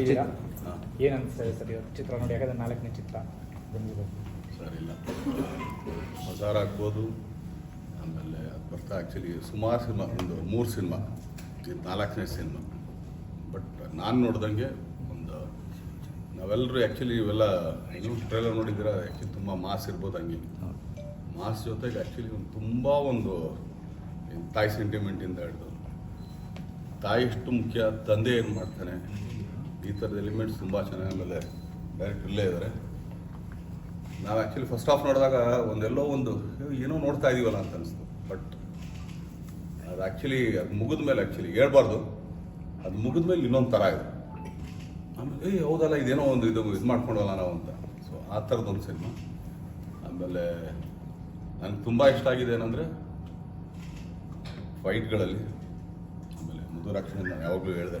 ನೋಡಿದ್ದೀರಾ ಏನು ಅನಿಸ್ತದೆ ಸರ್ ಇವತ್ತು ಚಿತ್ರ ನೋಡಿ ಯಾಕಂದ್ರೆ ನಾಲ್ಕನೇ ಚಿತ್ರ. ಬಂದಿದೆ ಸರ್ ಇಲ್ಲ. ಮಜಾರ್ ಆಗ್ಬೋದು ಆಮೇಲೆ ಅದು ಬರ್ತಾ ಆ್ಯಕ್ಚುಲಿ ಸುಮಾರು ಸಿನಿಮಾ ಒಂದು ಮೂರು ಸಿನಿಮಾ. ಇದು ನಾಲ್ಕನೇ ಸಿನಿಮಾ. ಬಟ್ ನಾನು ನೋಡ್ದಂಗೆ ಒಂದು ನಾವೆಲ್ಲರೂ ಆ್ಯಕ್ಚುಲಿ ಇವೆಲ್ಲ ಇನ್ನೂ ಟ್ರೈಲರ್ ನೋಡಿದ್ದೀರ ಆ್ಯಕ್ಚುಲಿ ತುಂಬ ಮಾಸ್ ಇರ್ಬೋದು ಹಂಗೆ. ಮಾಸ್ ಜೊತೆಗೆ ಆ್ಯಕ್ಚುಲಿ ಒಂದು ತುಂಬ ಒಂದು ತಾಯಿ ಸೆಂಟಿಮೆಂಟಿಂದ ಹಿಡಿದು. ತಾಯಿ ಎಷ್ಟು ಮುಖ್ಯ ತಂದೆ ಏನು ಮಾಡ್ತಾನೆ? ಈ ಥರದ ಎಲಿಮೆಂಟ್ಸ್ ತುಂಬ ಚೆನ್ನಾಗಿ ಆಮೇಲೆ ಡೈರೆಕ್ಟ್ ಇಲ್ಲೇ ಇದ್ದಾರೆ ನಾವು ಆ್ಯಕ್ಚುಲಿ ಫಸ್ಟ್ ಆಫ್ ನೋಡಿದಾಗ ಒಂದೆಲ್ಲೋ ಒಂದು ಏನೋ ನೋಡ್ತಾ ಇದೀವಲ್ಲ ಅಂತ ಅನಿಸ್ತು. ಬಟ್ ಅದು ಆ್ಯಕ್ಚುಲಿ ಅದು ಮುಗಿದ ಮೇಲೆ ಆ್ಯಕ್ಚುಲಿ ಹೇಳ್ಬಾರ್ದು. ಅದು ಮುಗಿದ ಮೇಲೆ ಇನ್ನೊಂದು ಥರ ಇದೆ. ಆಮೇಲೆ ಏಯ್ ಹೌದಲ್ಲ, ಇದೇನೋ ಒಂದು ಇದು ಇದು ಮಾಡ್ಕೊಂಡಲ್ಲ ನಾವು ಅಂತ. ಸೊ ಆ ಥರದೊಂದು ಸಿನಿಮಾ ಆಮೇಲೆ ನನಗೆ ತುಂಬ ಇಷ್ಟ ಆಗಿದೆ ಏನಂದರೆ ಫೈಟ್ಗಳಲ್ಲಿ ಆಮೇಲೆ ಮುದುರಕ್ಷಣೆ ನಾನು ಯಾವಾಗಲೂ ಹೇಳಿದೆ.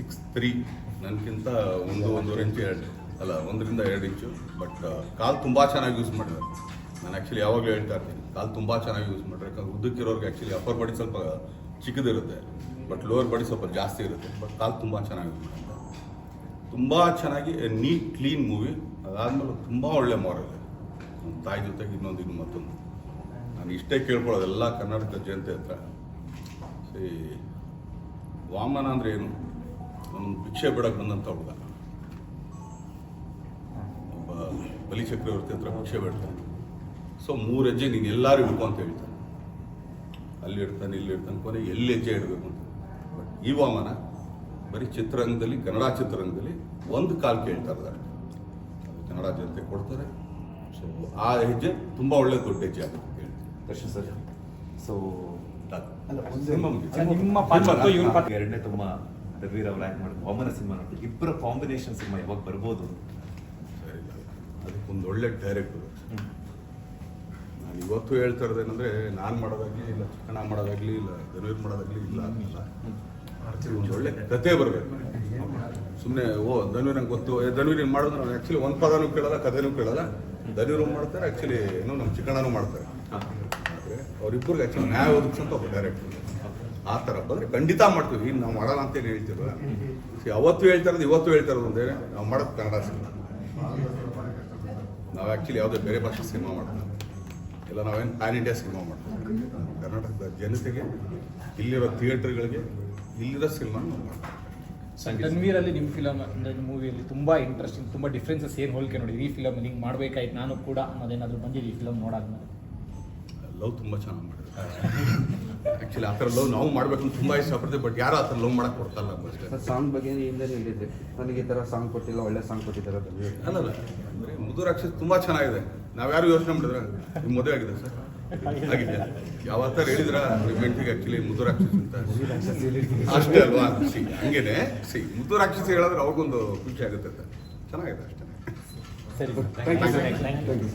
ಸಿಕ್ಸ್ ತ್ರೀ ನನಗಿಂತ ಒಂದು, ಒಂದೂವರೆ ಇಂಚು ಎರಡು. ಅಲ್ಲ, ಒಂದರಿಂದ ಎರಡು ಇಂಚು ಬಟ್ ಕಾಲು ತುಂಬ ಚೆನ್ನಾಗಿ ಯೂಸ್ ಮಾಡಿದ್ದಾರೆ. ನಾನು ಆ್ಯಕ್ಚುಲಿ ಯಾವಾಗಲೂ ಹೇಳ್ತಾ ಇರ್ತೀನಿ, ಕಾಲು ತುಂಬ ಚೆನ್ನಾಗಿ ಯೂಸ್ ಮಾಡಿದ್ರೆ ಯಾಕಂದ್ರೆ ಉದ್ದಕ್ಕಿರೋರ್ಗೆ ಆ್ಯಕ್ಚುಲಿ ಅಪ್ಪರ್ ಬಾಡಿ ಸ್ವಲ್ಪ ಚಿಕ್ಕದಿರುತ್ತೆ. ಬಟ್ ಲೋವರ್ ಬಾಡಿ ಸ್ವಲ್ಪ ಜಾಸ್ತಿ ಇರುತ್ತೆ. ಬಟ್ ಕಾಲು ತುಂಬ ಚೆನ್ನಾಗಿ ಯೂಸ್ ಮಾಡಿದ್ದಾರೆ. ತುಂಬ ಚೆನ್ನಾಗಿ ನೀಟ್ ಕ್ಲೀನ್ ಮೂವಿ ಅದಾದಮೇಲೆ ತುಂಬ ಒಳ್ಳೆ ಮಾರಲ್ ನಮ್ಮ ತಾಯಿ ಜೊತೆಗೆ ಇನ್ನೊಂದು, ಇನ್ನು ಮತ್ತೊಂದು. ನಾನು ಇಷ್ಟೇ ಕೇಳ್ಕೊಳ್ಳೋದು ಎಲ್ಲ ಕರ್ನಾಟಕ ಜನತೆ ಹತ್ರ. ವಾಮನ ಅಂದರೆ ಏನು? ಒಂದು ಭಿಕ್ಷೆ ಬಿಡಕ್ಕೆ ಬಂದಂಥ ಹುಡುಗ. ಒಬ್ಬ ಬಲಿ ಚಕ್ರವರ್ತಿ ಹತ್ರ ಭಿಕ್ಷೆ ಬಿಡ್ತಾನೆ. ಸೊ ಮೂರು ಹೆಜ್ಜೆ ನೀನು ಎಲ್ಲರೂ ಹಿಡ್ಕೊ ಅಂತ ಹೇಳ್ತಾನೆ. ಅಲ್ಲಿ ಇಡ್ತಾನೆ ಇಲ್ಲಿ ಇಡ್ತಾನೆ ಕೊನೆ ಎಲ್ಲಿ ಹೆಜ್ಜೆ ಇಡಬೇಕು ಅಂತ. ಬಟ್ ಈ ವಾಮನ ಬರೀ ಚಿತ್ರರಂಗದಲ್ಲಿ ಕನ್ನಡ ಚಿತ್ರರಂಗದಲ್ಲಿ ಒಂದು ಕಾಲ್ ಕೇಳ್ತಾ ಇದ್ದಾರೆ. ಕನ್ನಡ ಜನತೆ ಕೊಡ್ತಾರೆ. ಸೊ ಆ ಹೆಜ್ಜೆ ತುಂಬ ಒಳ್ಳೆ ದೊಡ್ಡ ಹೆಜ್ಜೆ ಆಗುತ್ತೆ ಅಂತ ಹೇಳ್ತೀನಿ. ದರ್ಶನ್ ಸರ್. ಸೊ ಅಲ್ಲ, ನಿಮ್ಮ ಪಾತ್ರ ಎರಡನೇ ತುಂಬ ರವೀರ್ ಅವ್ರು ಆ್ಯಕ್ಟ್ ಮಾಡಿದ್ರು ವಾಮನ ಸಿನಿಮಾ ನೋಡಿ ಇಬ್ಬರ ಕಾಂಬಿನೇಷನ್ ಸಿನಿಮಾ ಯಾವಾಗ ಬರ್ಬೋದು. ಅದಕ್ಕೊಂದು ಒಳ್ಳೆ ಡೈರೆಕ್ಟರ್ ನಾನು ಇವತ್ತು ಹೇಳ್ತಾ ಇರೋದೇನಂದ್ರೆ ನಾನು ಮಾಡೋದಾಗ್ಲಿ ಇಲ್ಲ ಚಿಕ್ಕಣ ಮಾಡೋದಾಗ್ಲಿ ಇಲ್ಲ ಧನುವೀರ್ ಮಾಡೋದಾಗ್ಲಿ ಇಲ್ಲ ಇಲ್ಲ ಒಂದು ಒಳ್ಳೆ ಕತೆ ಬರಬೇಕು. ಸುಮ್ಮನೆ ಓ ಧನುವೀರ್ ನಂಗೆ ಗೊತ್ತು. ಧನ್ವೀರ್ ಏನು ಮಾಡೋದು ನಾನು ಆ್ಯಕ್ಚುಲಿ ಒಂದು ಪದನೂ ಕೇಳಲ್ಲ ಕಥೆನೂ ಕೇಳಲ್ಲ. ಧನುವೀರು ಮಾಡ್ತಾರೆ ಆ್ಯಕ್ಚುಲಿ ಏನೋ ನಮ್ಮ ಚಿಕ್ಕಣ್ಣನೂ ಮಾಡ್ತಾರೆ. ಆದರೆ ಅವ್ರಿಬ್ಬರಿಗೆ ಆ್ಯಕ್ಚುಲಿ ನ್ಯಾಯ ಒದಗಿಸಂತ ಒಬ್ಬ ಡೈರೆಕ್ಟರ್ ಆ ಥರ ಬಂದರೆ ಖಂಡಿತ ಮಾಡ್ತೀವಿ. ಹಿಂಗೆ ನಾವು ಮಾಡೋಣ ಅಂತೇನು ಹೇಳ್ತಿರಲ್ಲ ಅವತ್ತು ಹೇಳ್ತಾ ಇರೋದು ಇವತ್ತು ಹೇಳ್ತಾ ಇರೋದು ಒಂದೇ ನಾವು ಮಾಡೋದು ಕನ್ನಡ ಸಿನಿಮಾ. ನಾವು ಆ್ಯಕ್ಚುಲಿ ಯಾವುದೇ ಬೇರೆ ಭಾಷೆ ಸಿನಿಮಾ ಮಾಡ್ತೀವಿ. ಇಲ್ಲ ನಾವೇನು ಪ್ಯಾನ್ ಇಂಡಿಯಾ ಸಿನಿಮಾ ಮಾಡ್ತೀವಿ. ಕರ್ನಾಟಕದ ಜನತೆಗೆ ಇಲ್ಲಿರೋ ಥಿಯೇಟ್ರ್ಗಳಿಗೆ ಇಲ್ಲಿರೋ ಸಿನಿಮಾ ನಾವು ಮಾಡ್ತೀವಿ. ಅಲ್ಲಿ ನಿಮ್ಮ ಫಿಲಮ್ ಅಂದರೆ ಮೂವಿಯಲ್ಲಿ ತುಂಬ ಇಂಟ್ರೆಸ್ಟಿಂಗ್ ತುಂಬ ಡಿಫ್ರೆನ್ಸಸ್ ಏನು ಹೋಲಿಕೆ ನೋಡಿ. ಈ ಫಿಲಮ್ ಹಿಂಗೆ ಮಾಡಬೇಕಾಯ್ತು ನಾನು ಕೂಡ ಅನ್ನೋದೇನಾದರೂ ಬಂದಿದೆ ಈ ಫಿಲಮ್ ನೋಡಾದ್ಮೇಲೆ. ಲವ್ ತುಂಬ ಚೆನ್ನಾಗಿ ಮಾಡಿದ್ರು. ಆ್ಯಕ್ಚುಲಿ ಆ ಥರ ಲವ್ ನಾವು ಮಾಡಬೇಕು ಅಂತ ತುಂಬ ಇಷ್ಟಪಡ್ತೀವಿ ಬಟ್ ಯಾರು ಆ ಥರ ಲವ್ ಮಾಡಕ್ಕೆ ಕೊಡ್ತಲ್ಲ ಅಷ್ಟೇ. ಸರ್ ಸಾಂಗ್ ಬಗ್ಗೆ ಹಿಂದೆ ಹೇಳಿದ್ದೆ ನನಗೆ ಈ ಥರ ಸಾಂಗ್ ಕೊಟ್ಟಿಲ್ಲ ಒಳ್ಳೆ ಸಾಂಗ್ ಕೊಟ್ಟಿದ್ದಾರೆ ಅಲ್ಲ ಅಲ್ಲ ಅಂದರೆ ಮುದು ರಾಕ್ಷಸ ತುಂಬ ಚೆನ್ನಾಗಿದೆ. ನಾವ್ಯಾರು ಯೋಚನೆ ಮಾಡಿದ್ರೆ ನಿಮ್ಮ ಮದುವೆ ಆಗಿದೆ ಸರ್. ಆಗಿದೆ. ಯಾವ ಥರ ಹೇಳಿದ್ರ ಮೆಂಟಿಗೆ ಆ್ಯಕ್ಚುಲಿ ಮುದು ರಾಕ್ಷಸ ಅಂತ. ಅಷ್ಟೇ ಅಲ್ವಾ? ಸಿ ಹಂಗೇನೆ. ಸಿ ಮುದ್ದು ರಾಕ್ಷಸ ಹೇಳಿದ್ರೆ ಅವ್ರಿಗೊಂದು ಖುಷಿ ಆಗುತ್ತೆ ಸರ್ ಚೆನ್ನಾಗಿದೆ ಅಷ್ಟೇ. ಸರಿ ಥ್ಯಾಂಕ್ ಯು ಥ್ಯಾಂಕ್ ಯು